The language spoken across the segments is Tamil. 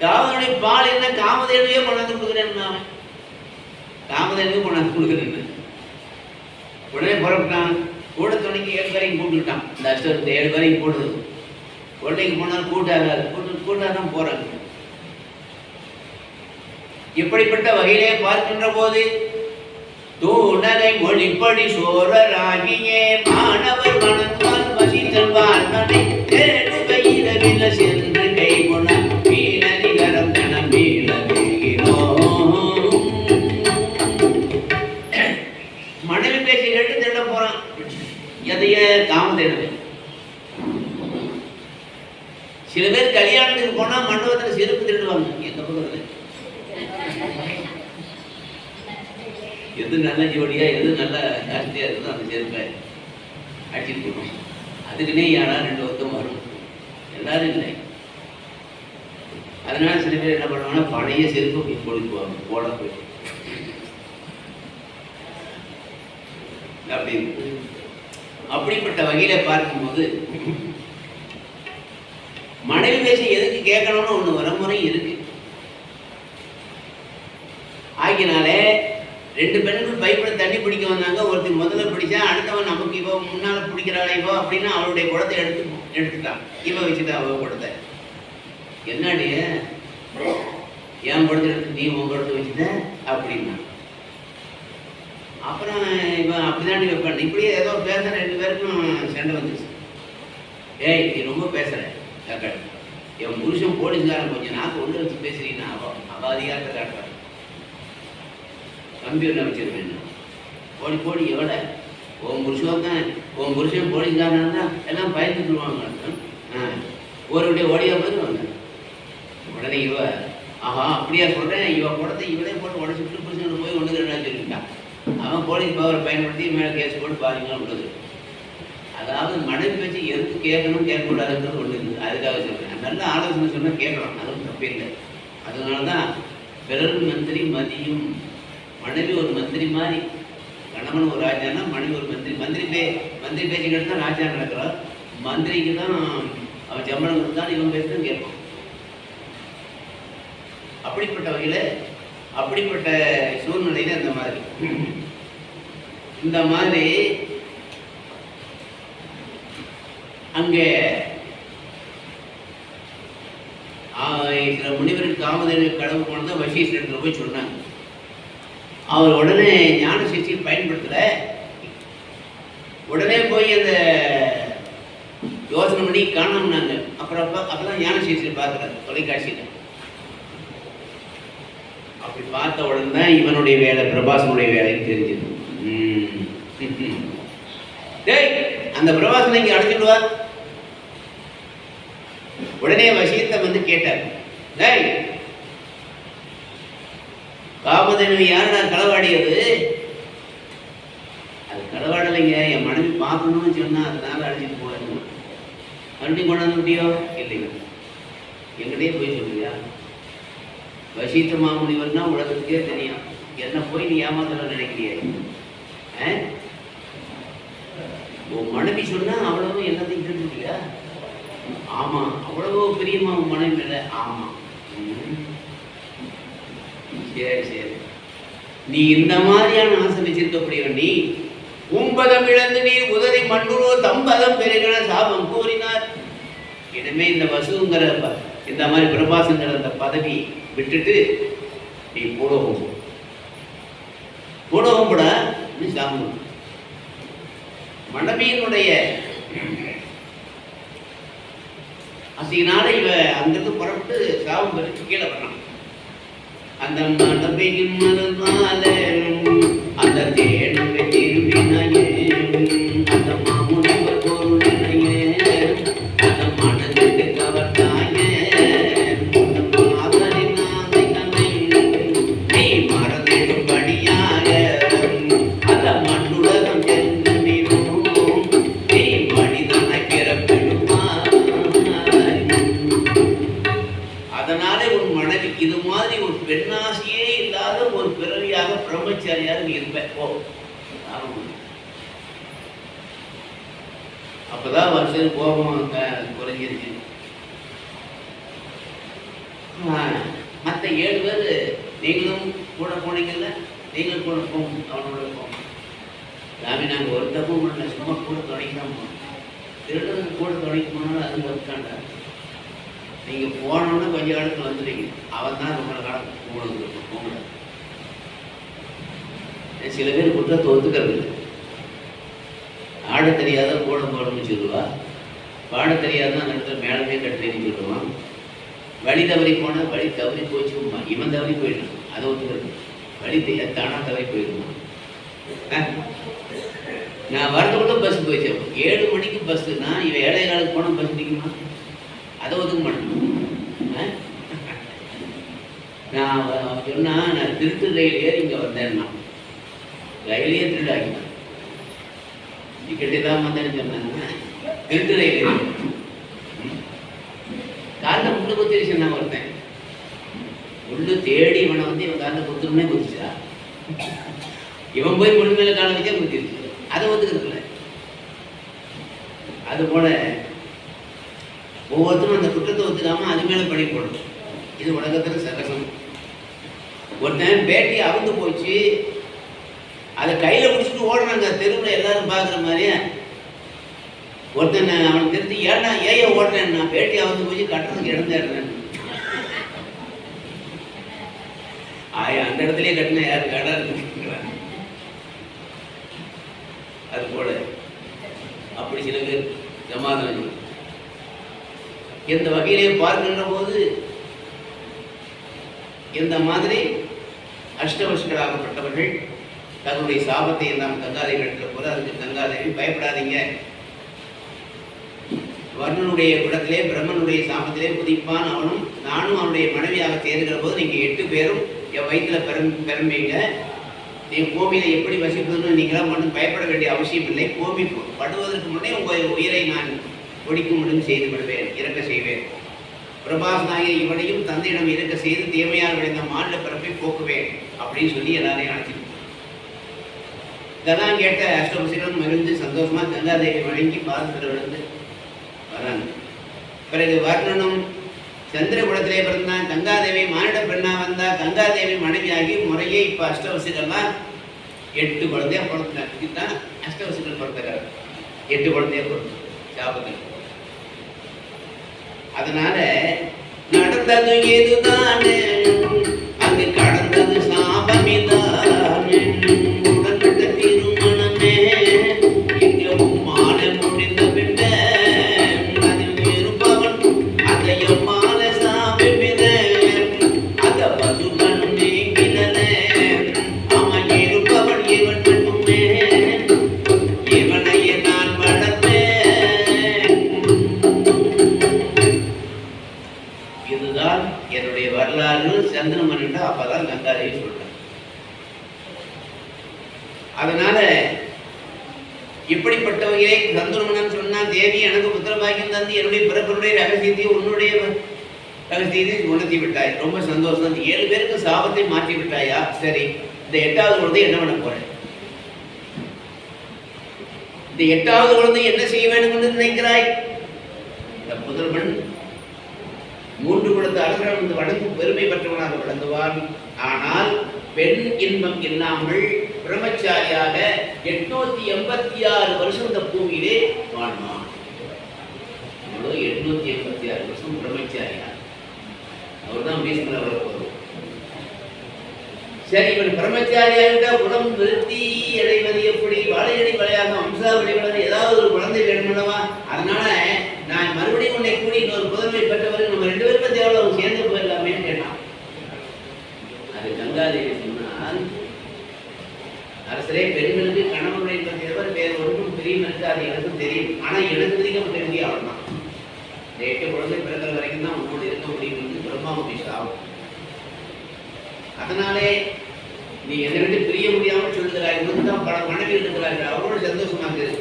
காமதனுடைய பால் என்ன? காமதேனுவே கொண்டாந்து கொடுக்குறேன் அவன் காமதேனுவே கொண்டாந்து கொடுக்குறேன் உடனே புறப்பட்டான். கூட துணைக்கு ஏழு பேரையும் கூப்பிட்டுட்டான் இந்த அஷ்டத்தை ஏழு பேரையும் போடுது கொள்ளைக்கு போனாலும் கூட்டாராரு கூட்டு கூட்டாதான் போறாங்க இப்படிப்பட்ட வகையிலே பார்க்கின்ற போது தூணரை மொழிப்படி சோழராகியே மாணவர் மனத்தால் வசி வாழ்வனை தேடு மனைவி கேட்டு திருட போறான். எதைய காமதேனவை சில பேர் கல்யாணத்துக்கு போனா மண்டபத்துல செருப்பு திருடுவாங்க. எந்த பக்கத்தில் எது நல்ல ஜோடியா எது நல்ல ஜாஸ்தியா இருக்குதோ அந்த செருப்பை அடிச்சுட்டு போகணும் அதுக்குன்னே யாரா ரெண்டு ஒருத்தம் வரும் எல்லாரும் இல்லை. அதனால சில பேர் என்ன பண்ணுவாங்கன்னா பழைய செருப்பு போய் போடுவாங்க போட போயிட்டு. அப்படி அப்படிப்பட்ட வகையில பார்க்கும்போது மனைவி பேசி எதுக்கு கேட்கணும்னு ஒண்ணு வரமுறை இருக்கு. ஆகினாலே ரெண்டு பெண்கள் பைப்பில் தண்ணி பிடிக்க வந்தாங்க ஒருத்தர் முதல்ல பிடிச்சா அடுத்தவன் நமக்கு இவ முன்னால பிடிக்கிறாளே இவோ அப்படின்னு அவளுடைய குடத்தை எடுத்து எடுத்துட்டான். இவ வச்சுட்டா அவ குடத்தை. என்னடி? என் குடத்தை எடுத்து நீ உன் குடத்தை வச்சுட்ட? அப்படின்னா அப்புறம் இவன் அப்படிதாண்டி வைப்பான் இப்படியே ஏதோ பேசுகிற ரெண்டு பேருக்கும் சண்டை வந்துச்சு. ஏய் நீ ரொம்ப பேசுகிற காக்கா என் புருஷன் போலீஸ்காரன் கொஞ்சம் நாக்கு ஒன்று வச்சு பேசுறீங்கன்னா அவ அவள் அதிகாரத்தை காட்டுறான் தம்பி ஒன்று போடி போடி எவ்வளோ? உன் புருஷன் தான் உன் புருஷன் போலீஸ்காரனாக தான் எல்லாம் பயந்துட்டுருவாங்க ஆ ஒருடைய ஓடியா போயிடுவாங்க. உடனே இவ ஆஹா அப்படியா சொல்கிறேன் இவ குடத்தை இவளே போட்டு உடச்சிட்டு புருஷன் போய் ஒன்று ரெண்டா சொல்லிட்டான் அவன் போலீஸ் பவரை பயன்படுத்தி மேலே கேஸ் போட்டு பாருங்க விடுது அதாவது மனைவி பேச்சு எதுக்கு கேட்கணும் கேட்கக்கூடாதுன்றது ஒன்று இருக்குது அதுக்காக சொல்கிறேன் நல்ல ஆலோசனை சொன்னால் கேட்கலாம். அதுவும் தப்பே இல்லை. அதனால தான் பிறர் மந்திரி மதியும். மனைவி ஒரு மந்திரி மாதிரி. கணவன் ஒரு ராஜானா மனைவி ஒரு மந்திரி. மந்திரி பே மந்திரி பேச்சுக்கிட்டு தான் ராஜா நடக்கிறார் மந்திரிக்கு தான் அவன் சம்பளம் கொடுத்தான் இவன் பேசுதான் கேட்பான். அப்படிப்பட்ட வகையில் அப்படிப்பட்ட சூழ்நிலையில் இந்த மாதிரி. இந்த மாதிரி அங்கே இருக்கிற சில முனிவருக்கு காமதேனு கடவுள் போனதான் வசீஸ்வரத்தில் போய் சொன்னாங்க. அவர் உடனே ஞான சக்தியை பயன்படுத்தல. உடனே போய் அந்த யோசனை பண்ணி காணோம்னாங்க. அப்புறம் அப்போ அப்பதான் ஞான சிகிச்சை பார்க்குறாரு தொலைக்காட்சியில். அப்படி பார்த்த உடனே தான் இவனுடைய வேலை பிரபாசனுடைய வேலைன்னு தெரிஞ்சது. டேய் அந்த பிரபாசனை இங்கே அழைச்சிட்டு வா. உடனே வசியத்தை வந்து கேட்டார். டேய் காமதேவி யாருடா களவாடியது? அது களவாடலைங்க என் மனைவி பார்க்கணும்னு சொன்னா அதனால அழைச்சிட்டு போவாரு. மறுபடியும் கொண்டாந்து முடியும் இல்லைங்க. எங்கிட்டே போய் சொல்லுவியா வசீத்த மாமுனிவர்னா உலகத்துக்கே தெரியும். என்ன போய் நீ ஏமாத்தலாம் நினைக்கிறியா? உன் மனைவி சொன்னா அவ்வளவு எல்லாத்தையும் கேட்டுருக்கியா ஆமா அவ்வளவு பிரியமா உன் மனைவி மேல. ஆமா. ம். சரி சரி. நீ இந்த மாதிரியான ஆசை வச்சிருக்கக்கூடிய நீ. உம்பதம் இழந்து நீர் உதவி மண்ணுரோ தம்பதம் பெருகின சாபம் கூறினார். இனிமே இந்த வசுங்கிற ப- இந்த மாதிரி பிரபாசங்கிற அந்த பதவி விட்டுட்டு நீ பூலோகம் போ. நீ மனைவியினுடைய அசினால இவ அங்கிருந்து புறப்பட்டு சாபம் பெற்று கீழே வர்றான். அந்த மடபையின் மனதாலே பிரம்மச்சாரியாக நீ இருப்ப. ஓ ஆமா. அப்பதான் வருஷம் கோபம் குறைஞ்சிருக்கு குறைஞ்சிருச்சு. மற்ற ஏழு பேர் நீங்களும் கூட போனீங்கல்ல? நீங்களும் கூட போகும் அவனோட போகும். சாமி நாங்கள் ஒரு தப்பும் பண்ணல சும்மா கூட துணைக்கு தான் போனோம். திருடனுக்கு கூட தொடங்கி போனாலும் அது ஒருத்தாண்டா. நீங்கள் போனோன்னு கொஞ்ச காலத்தில் வந்துடுங்க அவன் தான் உங்களை காலம் உங்களுக்கு போகல. சில பேர் குற்றத்தை ஒத்துக்கிறது இல்லை ஆட தெரியாத கூட போடணும்னு சொல்லுவா. பாட தெரியாத அந்த இடத்துல மேலமே கட்டுறேன்னு சொல்லுவான் வழி தவறி போனால் வழி தவறி போச்சுமா இவன் தவறி போயிடுவான் அதை ஒத்துக்கிறது வழி தெரியாது தானா தவறி போயிடுமா நான் வரதுக்குள்ள பஸ் போயிச்சேன் ஏழு மணிக்கு பஸ்ஸுனா இவன் ஏழை காலுக்கு போனால் பஸ் நிற்குமா அதை ஒதுக்க மாட்டேன். நான் அவன் சொன்னா நான் திருட்டு ரயில் ஏறி இங்கே வந்தேன்னா. ரயிலே திருடாக்கினான் டிக்கெட் இல்லாமல் வந்தேன்னு சொன்னாங்க. திருட்டு ரயில் காலில் முள்ளு குத்திருச்சு நான் ஒருத்தன். முள்ளு தேடி இவனை வந்து இவன் காலில் குத்துருமே குதிச்சா. இவன் போய் முள்ளு மேலே காலை வச்சா குத்திருச்சு. அதை ஒத்துக்கிறதுல. அது போல ஒவ்வொருத்தரும் அந்த குற்றத்தை ஒத்துக்காம அது மேலே பழி போடணும். இது உலகத்தில் சகசம். ஒருத்தன் பேட்டி அவுந்து போச்சு. அதை கையில் பிடிச்சிட்டு ஓடுறாங்க. தெருவில் எல்லாரும் பார்க்குற மாதிரியே ஒருத்தன் அவன் திருத்தி ஏன்னா ஏன் ஓடுறேன்? நான் பேட்டியாக வந்து போய் கட்டுறதுக்கு இடம் தேடுறேன். ஆயா அந்த இடத்துலயே கட்டின யார் கடை இருக்குங்கிறான் அது போல. அப்படி சில பேர் சமாதானம் எந்த வகையிலே பார்க்கின்ற போது இந்த மாதிரி அஷ்டவசுகளாகப்பட்டவர்கள் தன்னுடைய சாபத்தை எல்லாம் கங்காதை இடத்துல போல அதுக்கு கங்காதேவி பயப்படாதீங்க. வர்ணனுடைய குடத்திலே பிரம்மனுடைய சாபத்திலே புதிப்பான் அவனும் நானும் அவனுடைய மனைவியாக சேருகிற போது நீங்க எட்டு பேரும் என் வயிற்றுல பெரும் பெரும்பீங்க. நீ கோமியில எப்படி வசிப்பதுன்னு நீங்களாம் ஒன்றும் பயப்பட வேண்டிய அவசியம் இல்லை. கோமி படுவதற்கு முன்னே உங்கள் உயிரை நான் ஒடிக்கும் முடியும் செய்து விடுவேன் இறக்க செய்வேன். பிரபாசனாகிய இவனையும் தந்தையிடம் இருக்க செய்து தீமையால் விளைந்த மாநில பிறப்பை போக்குவேன் அப்படின்னு சொல்லி எல்லாரையும் அழைச்சிட்டு இதெல்லாம் கேட்ட அஷ்டபசிகளும் மகிழ்ந்து சந்தோஷமா கங்காதேவி வணங்கி பாதத்தில் விழுந்து வராங்க. பிறகு வர்ணனும் சந்திரகுலத்திலே பிறந்தான் கங்காதேவி. மானிட பெண்ணா வந்தா கங்காதேவி மனைவியாகி முறையே இப்ப அஷ்டவசிகள்லாம் எட்டு குழந்தைய பிறந்தாங்க. இதுதான் அஷ்டவசிகள் பிறந்தாங்க எட்டு குழந்தைய பிறந்தாங்க சாபத்தில் அதனால நடந்தது எதுதானே தந்து என்னுடைய பிறப்பினுடைய ரகசியத்தை உன்னுடைய ரகசியத்தை உணர்த்தி விட்டாய் ரொம்ப சந்தோஷம். ஏழு பேருக்கு சாபத்தை மாற்றி விட்டாயா சரி. இந்த எட்டாவது குழந்தை என்ன பண்ண போறேன்? இந்த எட்டாவது குழந்தை என்ன செய்ய வேண்டும் என்று நினைக்கிறாய்? இந்த புதல்வன் மூன்று குலத்து அரசர்கள் வந்து வணங்கும் பெருமை பெற்றவனாக விளங்குவான். ஆனால் பெண் இன்பம் இல்லாமல் பிரம்மச்சாரியாக எட்நூத்தி எண்பத்தி ஆறு வருஷம் இந்த பூமியிலே வாழ்வான். எவ்வளவு எட்நூத்தி எண்பத்தி ஆறு வருஷம் பிரம்மச்சாரியார். அவர் தான் பீஷ்மர் அவரை போதும் சரி இவன் பிரம்மச்சாரியாகிட்ட குணம் நிறுத்தி அடைவது எப்படி வாழையடி வழியாக வம்சாவளி வளர ஏதாவது ஒரு குழந்தை வேணுமல்லவா? அதனால நான் மறுபடியும் உன்னை கூடி இன்னொரு புதன்மை பெற்றவர்கள் நம்ம ரெண்டு பேரும் தேவையில்ல அவங்க சேர்ந்து போயிடலாமேன்னு கேட்டான். அது கங்காதேவி சொன்னால் அரசரே பெண்களுக்கு கணவனுடைய தவிர வேறு ஒன்றும் பிரியம் அது எனக்கும் தெரியும். ஆனா எனக்கு அதிகம் தெரிஞ்சு அவன் தான் இந்த எட்டு குழந்தை பிறக்கிற வரைக்கும் தான் உங்களோட இருக்க முடியும் என்று பிரம்மாவுடைய ஆகும் அதனாலே நீ என்னிடம் பிரிய முடியாமல் சொல்கிறாய் தான் பல மனைவி இருக்கிறார்கள் அவரோடு சந்தோஷமாக இரு.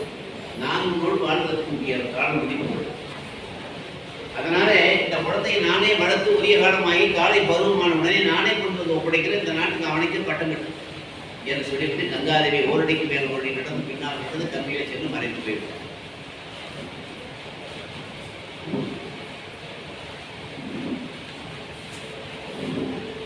நான் உங்களோடு வாழ்வதற்கு முடியாது காலம் முடிவு அதனால இந்த குழந்தையை நானே வளர்த்து உரிய காலமாகி காலை பருவமான உடனே நானே கொண்டு வந்து ஒப்படைக்கிற இந்த நாட்டுக்கு அவனைக்கு பட்டம் கட்டும் என்று சொல்லிவிட்டு கங்காதேவி ஓரடிக்கு மேல் ஓரடி நடந்து பின்னால் நடந்து கம்பியில் சென்று மறைந்து போயிட்டார்